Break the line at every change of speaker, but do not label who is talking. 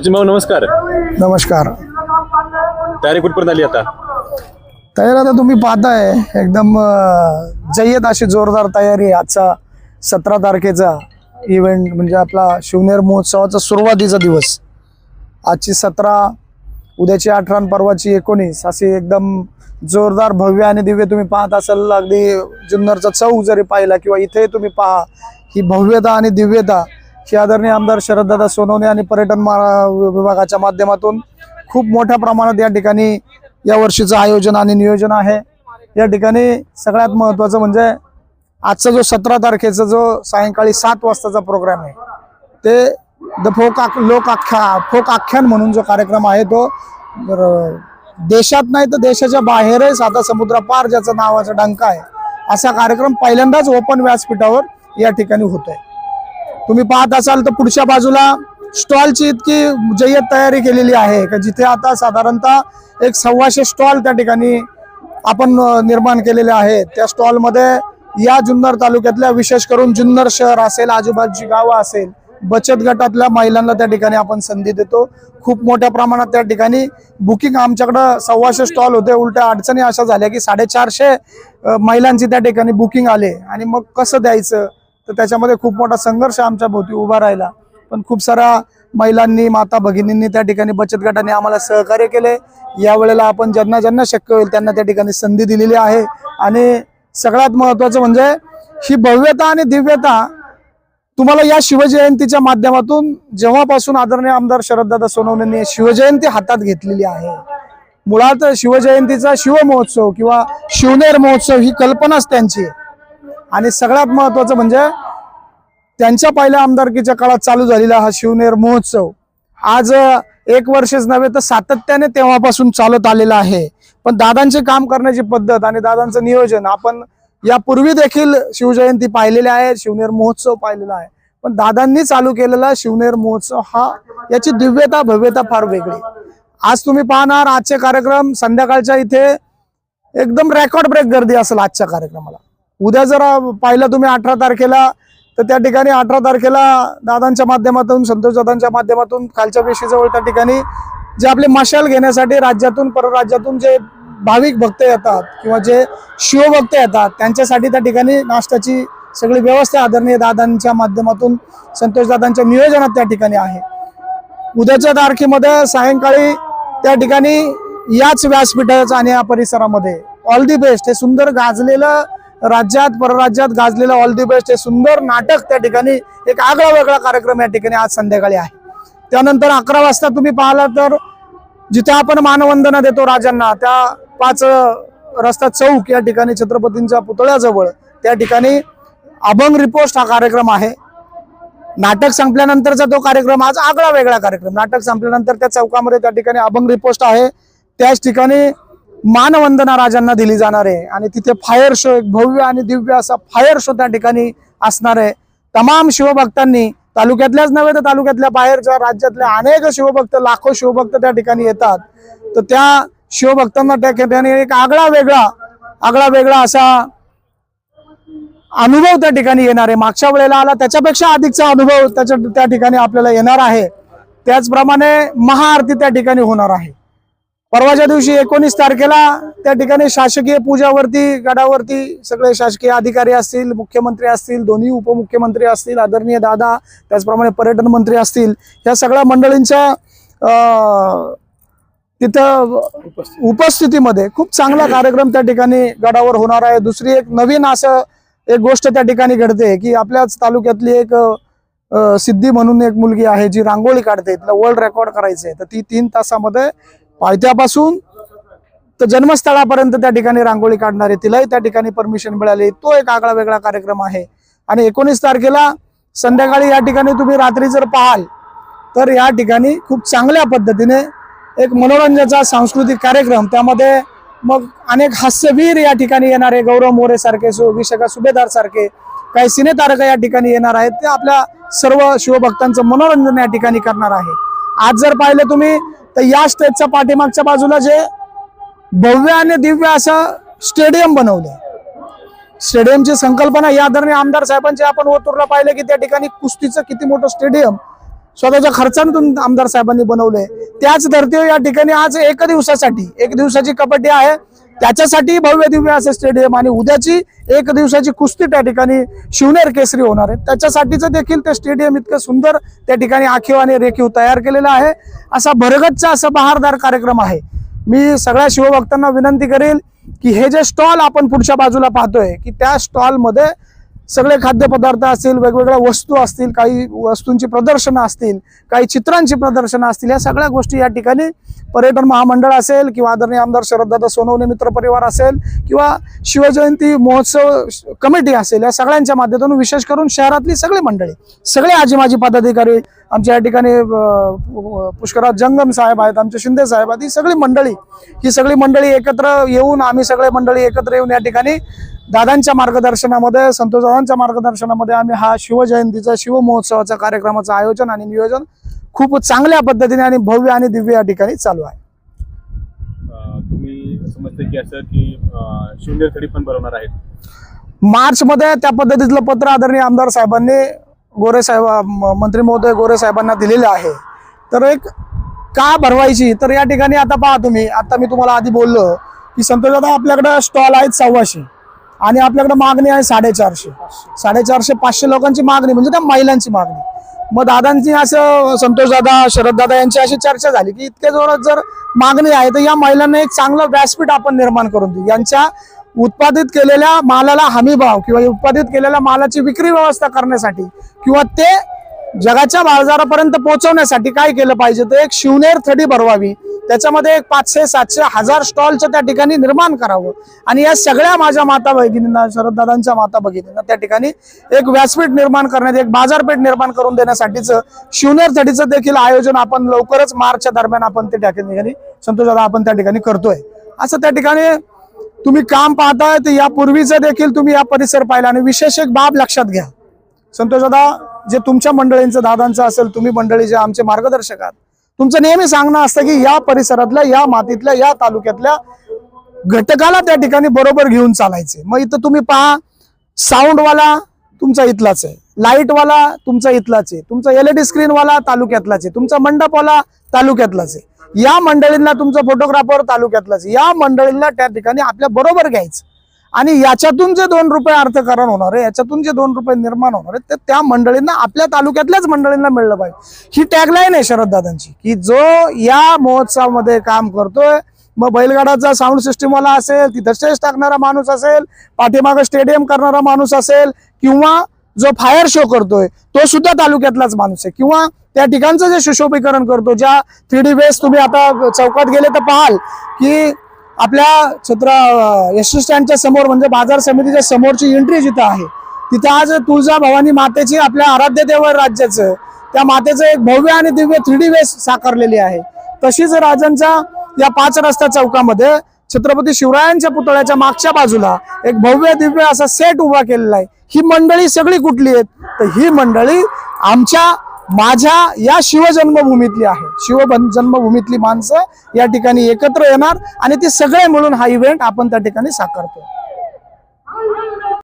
सचिन भाऊ नमस्कार.
नमस्कार.
तयारी कुठपर्यंत आली आता?
तयार आता तुम्ही पाहताय. एकदम अं, जय्यत अशी जोरदार तयारी आहे. आजचा सतरा तारखेचा इव्हेंट म्हणजे आपला शिवनेर महोत्सवाचा सुरुवातीचा दिवस. आजची सतरा उद्याची अठरा आणि परवाची एकोणीस अशी एकदम जोरदार भव्य आणि दिव्य तुम्ही पाहत असाल. अगदी जुन्नरचा चौक जरी पाहिला किंवा इथे तुम्ही पहा ही भव्यता आणि दिव्यता की आदरणीय आमदार शरददादा सोनवणे आणि पर्यटन विभागाच्या माध्यमातून खूप मोठ्या प्रमाणात या ठिकाणी या वर्षीचं आयोजन आणि नियोजन आहे. या ठिकाणी सगळ्यात महत्त्वाचं म्हणजे आजचा जो सतरा तारखेचा जो सायंकाळी सात वाजताचा प्रोग्राम आहे ते द फोक आख लोक आख्या फोक आख्यान म्हणून जो कार्यक्रम आहे तो देशात नाही तर देशाच्या बाहेरही साधा समुद्रापार ज्याचं नावाचा डंका आहे असा कार्यक्रम पहिल्यांदाच ओपन व्यासपीठावर या ठिकाणी होतोय. तुम्ही पाहत असाल तर पुढच्या बाजूला स्टॉलची इतकी जय्यत तयारी केलेली आहे का जिथे आता साधारणतः एक सव्वाशे स्टॉल त्या ठिकाणी आपण निर्माण केलेले आहेत. त्या स्टॉलमध्ये या जुन्नर तालुक्यातल्या विशेष करून जुन्नर शहर असेल आजूबाजूची गावं असेल बचत गटातल्या महिलांना त्या ठिकाणी आपण संधी देतो. खूप मोठ्या प्रमाणात त्या ठिकाणी बुकिंग आमच्याकडं सव्वाशे स्टॉल होते. उलट्या अडचणी अशा झाल्या की साडेचारशे महिलांची त्या ठिकाणी बुकिंग आले. आणि मग कसं द्यायचं? तर त्याच्यामध्ये खूप मोठा संघर्ष आमच्या भोवती उभा राहिला. पण खूप साऱ्या महिलांनी माता भगिनींनी त्या ठिकाणी बचत गटाने आम्हाला सहकार्य केले. यावेळेला आपण ज्यांना ज्यांना शक्य होईल त्यांना त्या ठिकाणी संधी दिलेली आहे. आणि सगळ्यात महत्वाचं म्हणजे ही भव्यता आणि दिव्यता तुम्हाला या शिवजयंतीच्या माध्यमातून जेव्हापासून आदरणीय आमदार शरददादा सोनवणेंनी शिवजयंती हातात घेतलेली आहे. मुळात शिवजयंतीचा शिवमहोत्सव किंवा शिवनेर महोत्सव ही कल्पनाच त्यांची आहे. आणि सगळ्यात महत्वाचं म्हणजे त्यांच्या पहिल्या आमदारकीच्या काळात चालू झालेला हा शिवनेर महोत्सव. आज एक वर्षच नव्हे तर सातत्याने तेव्हापासून चालत आलेला आहे. पण दादांचे काम करण्याची पद्धत आणि दादांचं नियोजन आपण यापूर्वी देखील शिवजयंती पाहिलेली आहे शिवनेर महोत्सव पाहिलेला आहे. पण दादांनी चालू केलेला शिवनेर महोत्सव हा याची दिव्यता भव्यता फार वेगळी. आज तुम्ही पाहणार आजचे कार्यक्रम संध्याकाळच्या इथे एकदम रेकॉर्ड ब्रेक गर्दी असेल आजच्या कार्यक्रमाला. उद्या जर पाहिलं तुम्ही अठरा तारखेला तर त्या ठिकाणी अठरा तारखेला दादांच्या माध्यमातून संतोष दादांच्या माध्यमातून खालच्या पेशीजवळ त्या ठिकाणी जे आपले मशाल घेण्यासाठी राज्यातून परराज्यातून जे भाविक भक्त येतात किंवा जे शिवभक्त येतात त्यांच्यासाठी त्या ठिकाणी नाश्त्याची सगळी व्यवस्था आदरणीय दादांच्या माध्यमातून संतोष दादांच्या नियोजनात त्या ठिकाणी आहे. उद्याच्या तारखेमध्ये सायंकाळी त्या ठिकाणी याच व्यासपीठाचा आणि या परिसरामध्ये ऑल दी बेस्ट हे सुंदर गाजलेलं राज्यात परराज्यात गाजलेलं ऑल दी बेस्ट हे सुंदर नाटक त्या ठिकाणी एक आगळा वेगळा कार्यक्रम या ठिकाणी आज संध्याकाळी आहे. त्यानंतर अकरा वाजता तुम्ही पाहिला तर जिथे आपण मानवंदना देतो राजांना त्या पाच रस्ता चौक या ठिकाणी छत्रपतींच्या पुतळ्याजवळ त्या ठिकाणी अभंग रिपोस्ट हा कार्यक्रम आहे. नाटक संपल्यानंतरचा तो कार्यक्रम आज आगळा वेगळा कार्यक्रम. नाटक संपल्यानंतर त्या चौकामध्ये त्या ठिकाणी अभंग रिपोस्ट आहे. त्याच ठिकाणी मानवंदना राजांना दिली जाणार आहे. आणि तिथे फायर शो एक भव्य आणि दिव्य असा फायर शो त्या ठिकाणी असणार आहे. तमाम शिवभक्तांनी तालुक्यातल्याच नव्हे तर तालुक्यातल्या बाहेरच्या राज्यातल्या अनेक शिवभक्त लाखो शिवभक्त त्या ठिकाणी येतात. तर त्या शिवभक्तांना त्या ठिकाणी एक आगळा वेगळा आगळा वेगळा असा अनुभव त्या ठिकाणी येणार आहे. मागच्या वेळेला आला त्याच्यापेक्षा अधिकचा अनुभव त्याच्या त्या ठिकाणी आपल्याला येणार आहे. त्याचप्रमाणे महाआरती त्या ठिकाणी होणार आहे. परवाच्या दिवशी एकोणीस तारखेला त्या ठिकाणी शासकीय पूजावरती गडावरती सगळे शासकीय अधिकारी असतील मुख्यमंत्री असतील दोन्ही उपमुख्यमंत्री असतील आदरणीय दादा त्याचप्रमाणे पर्यटन मंत्री असतील या सगळ्या मंडळींच्या तिथं उपस्थितीमध्ये खूप चांगला कार्यक्रम त्या ठिकाणी गडावर होणार आहे. दुसरी एक नवीन असं एक गोष्ट त्या ठिकाणी घडते की आपल्याच तालुक्यातली एक सिद्धी म्हणून एक मुलगी आहे जी रांगोळी काढते तिला वर्ल्ड रेकॉर्ड करायचं तर ती तीन तासामध्ये पायथ्यापासून तर जन्मस्थळापर्यंत त्या ठिकाणी रांगोळी काढणार आहे तिलाही त्या ठिकाणी परमिशन मिळाली. तो एक आगळा वेगळा कार्यक्रम आहे. आणि एकोणीस तारखेला संध्याकाळी या ठिकाणी तुम्ही रात्री जर पाहाल तर या ठिकाणी खूप चांगल्या पद्धतीने एक मनोरंजनाचा सांस्कृतिक कार्यक्रम त्यामध्ये मग अनेक हास्यवीर या ठिकाणी येणारे गौरव मोरे सारखे सु विशाखा सुभेदार सारखे काही सिनेतारक या ठिकाणी येणार आहेत. ते आपल्या सर्व शिवभक्तांचं मनोरंजन या ठिकाणी करणार आहे. आज जर पाहिलं तुम्ही तर या स्टेजच्या पाठीमागच्या बाजूला जे भव्य आणि दिव्य असं स्टेडियम बनवलंय. स्टेडियमची संकल्पना या आदरणीय आमदार साहेबांची. आपण ओतूरला पाहिलं की त्या ठिकाणी कुस्तीचं किती मोठं स्टेडियम स्वतःच्या खर्चातून आमदार साहेबांनी बनवलंय. त्याच धर्तीवर या ठिकाणी आज एक दिवसासाठी एक दिवसाची कबड्डी आहे. त्याच्यासाठी भव्य दिव्य असं स्टेडियम आणि उद्याची एक दिवसाची कुस्ती त्या ठिकाणी शिवनेर केसरी होणार आहे. त्याच्यासाठीचं देखील ते स्टेडियम इतकं सुंदर त्या ठिकाणी आखीव आणि रेखीव तयार केलेलं आहे. असा भरगतचा असा बहारदार कार्यक्रम आहे. मी सगळ्या शिवभक्तांना विनंती करेल की हे जे स्टॉल आपण पुढच्या बाजूला पाहतोय की त्या स्टॉलमध्ये सगळे खाद्यपदार्थ असतील वेगवेगळ्या वस्तू असतील काही वस्तूंची प्रदर्शनं असतील काही चित्रांची प्रदर्शनं असतील या सगळ्या गोष्टी या ठिकाणी पर्यटन महामंडळ असेल किंवा आदरणीय आमदार शरददादा सोनवणे मित्र परिवार असेल किंवा शिवजयंती महोत्सव श- कमिटी असेल या सगळ्यांच्या माध्यमातून विशेष करून शहरातली सगळी मंडळी सगळे आजी माजी पदाधिकारी आमच्या या ठिकाणी पुष्कराज जंगम साहेब आहेत आमचे शिंदे साहेब आहेत ही सगळी मंडळी ही सगळी मंडळी एकत्र येऊन आम्ही सगळे मंडळी एकत्र येऊन या ठिकाणी दादांच्या मार्गदर्शनामध्ये संतोष दादांच्या मार्गदर्शनामध्ये आम्ही हा शिवजयंतीचा शिवमहोत्सवाचा कार्यक्रमाचं आयोजन आणि नियोजन खूप चांगल्या पद्धतीने आणि भव्य आणि दिव्य या ठिकाणी चालू आहे.
तुम्ही समजते की असं की अं, शिवनेर थडी पण बनवणार आहेत.
मार्च मध्ये त्या पद्धतीतलं पत्र आदरणीय आमदार साहेबांनी गोरे साहेब मंत्री महोदय गोरे साहेबांना दिलेलं आहे. तर एक का भरवायची? तर या ठिकाणी आता पहा तुम्ही आता मी तुम्हाला आधी बोललो की संतोष दादा आपल्याकडं स्टॉल आहेत सव्वाशे आणि आपल्याकडे मागणी आहे साडेचारशे. साडेचारशे पाचशे लोकांची मागणी म्हणजे त्या महिलांची मागणी. मग दादांची असं संतोष दादा शरद दादा यांची अशी चर्चा झाली की इतक्या जोरात जर मागणी आहे तर या महिलांना एक चांगलं व्यासपीठ आपण निर्माण करून देऊ. यांच्या उत्पादित केलेल्या मालाला हमी भाव किंवा उत्पादित केलेल्या मालाची विक्री व्यवस्था करण्यासाठी किंवा ते जगाच्या बाजारापर्यंत पोहोचवण्यासाठी काय केलं पाहिजे तर एक शिवनेर थडी भरवावी. त्याच्यामध्ये एक पाचशे सातशे हजार स्टॉलचं त्या ठिकाणी निर्माण करावं. आणि या सगळ्या माझ्या माता भगिनींना शरददादांच्या माता भगिनींना त्या ठिकाणी एक व्यासपीठ निर्माण करण्यात एक बाजारपेठ निर्माण करून देण्यासाठीचं शिवनेर थडीचं देखील आयोजन आपण लवकरच मार्चच्या दरम्यान आपण ते त्या ठिकाणी संतोष दादा आपण त्या ठिकाणी करतोय. असं त्या ठिकाणी तुम्ही काम पाहताय तर यापूर्वीचं देखील तुम्ही या परिसर पाहिला. आणि विशेष एक बाब लक्षात घ्या. संतोष दादा जे तुमच्या मंडळींचं दादांचं असेल तुम्ही मंडळी जे आमचे मार्गदर्शक आहात. तुमचं नेहमी सांगणं असतं की या परिसरातल्या या मातीतल्या या तालुक्यातल्या घटकाला त्या ठिकाणी बरोबर घेऊन चालायचे. मग इथं तुम्ही पहा साऊंडवाला तुमचा इथलाच आहे. लाईटवाला तुमचा इथलाच आहे. तुमचा एलईडी स्क्रीनवाला तालुक्यातलाच आहे. तुमचा मंडपवाला तालुक्यातलाच आहे. या मंडळींना तुमचा फोटोग्राफर तालुक्यातलाच आहे. या मंडळींना त्या ठिकाणी आपल्या बरोबर घ्यायचं. आणि याच्यातून जे दोन रुपये अर्थकारण होणार आहे याच्यातून जे दोन रुपये निर्माण होणार आहे ते त्या मंडळींना आपल्या तालुक्यातल्याच मंडळींना मिळलं पाहिजे. ही टॅगलाईन आहे शरद दादांची की जो या महोत्सवामध्ये काम करतोय मग बैलगाडाचा साऊंड सिस्टीमवाला असेल तिथं स्टेज टाकणारा माणूस असेल पाठीमागं स्टेडियम करणारा माणूस असेल किंवा जो फायर शो करतोय तो सुद्धा तालुक्यातलाच माणूस आहे. किंवा त्या ठिकाणचं जे सुशोभीकरण करतो ज्या थ्री डी वेस्ट तुम्ही आता चौकात गेले तर पाहाल की आपल्या छत्र एस टी स्टँडच्या समोर म्हणजे बाजार समितीच्या समोरची एंट्री जिथं आहे तिथं आज तुळजा भवानी मातेची आपल्या आराध्यदेवर राज्याचं त्या मातेचं एक भव्य आणि दिव्य थ्री डी वेस्ट साकारलेली आहे. तशीच राजांचा या पाच रस्ता चौकामध्ये छत्रपती शिवरायांच्या पुतळ्याच्या मागच्या बाजूला एक भव्य दिव्य असा सेट उभा केलेला आहे. ही मंडळी सगळी कुठली आहेत? तर ही मंडळी आमच्या माझ्या या शिवजन्मभूमीतली आहे. शिव जन्मभूमीतली माणसं या ठिकाणी एकत्र येणार आणि ते सगळे मिळून हा इव्हेंट आपण त्या ठिकाणी साकारतो